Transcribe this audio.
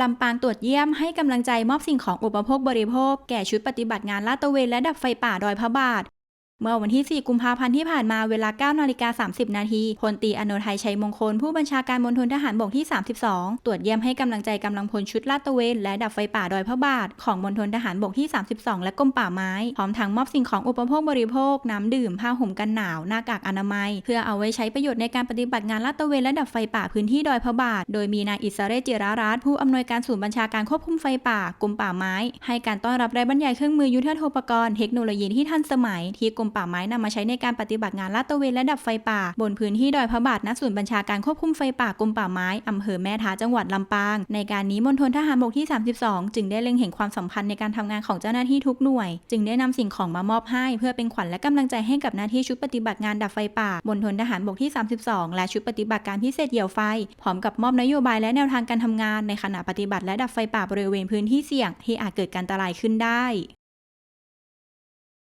ลำปางตรวจเยี่ยมให้กำลังใจมอบสิ่งของอุปโภคบริโภค แก่ชุดปฏิบัติงานลาดตระเวนและดับไฟป่าดอยพระบาท เมื่อวันที่ 4 กุมภาพันธ์ที่ผ่านมาเวลา 9 นาฬิกา 30 นาทีพลตีอโนไทยชัยมงคล ผู้บัญชาการมณฑลทหารบกที่ 32 ตรวจเยี่ยมให้กำลังใจกำลังพลชุดลาดตระเวน และดับไฟป่าดอยพระบาท ของมณฑลทหารบกที่ 32 และกรมป่าไม้ พร้อมทั้งมอบสิ่งของอุปโภคบริโภค น้ำดื่ม ผ้าห่มกันหนาว หน้ากากอนามัย เพื่อเอาไว้ใช้ประโยชน์ในการปฏิบัติงานลาดตระเวนและดับไฟป่าพื้นที่ดอยพระบาท โดยมีนายอิสระเรจิรารัตผู้อำนวยการศูนย์บัญชาการควบคุมไฟป่ากรมป่าไม้ ให้การต้อนรับและบรรยายเครื่องมือยุทโธปกรณ์เทคโนโลยีที่ทันสมัยที่กรมป่าไม้นำมาใช้ในการปฏิบัติงานลาดตระเวนและดับไฟป่า บนพื้นที่ดอยพระบาทณศูนย์บัญชาการควบคุมไฟป่ากรมป่าไม้อำเภอแม่ทาจังหวัดลำปาง ในการนี้มณฑลทหารบกที่ 32 จึงได้เล็งเห็นความสำคัญในการทำงานของเจ้าหน้าที่ทุกหน่วย จึงได้นำสิ่งของมามอบให้ เพื่อเป็นขวัญและกำลังใจให้กับหน้าที่ชุดปฏิบัติงานดับไฟป่ามณฑลทหารบกที่ 32 และชุดปฏิบัติการพิเศษเหยี่ยวไฟ พร้อมกับมอบนโยบายและแนวทางการทำงานในขณะปฏิบัติและดับไฟป่าบริเวณพื้นที่เสี่ยง ที่อาจเกิดการอันตรายขึ้นได้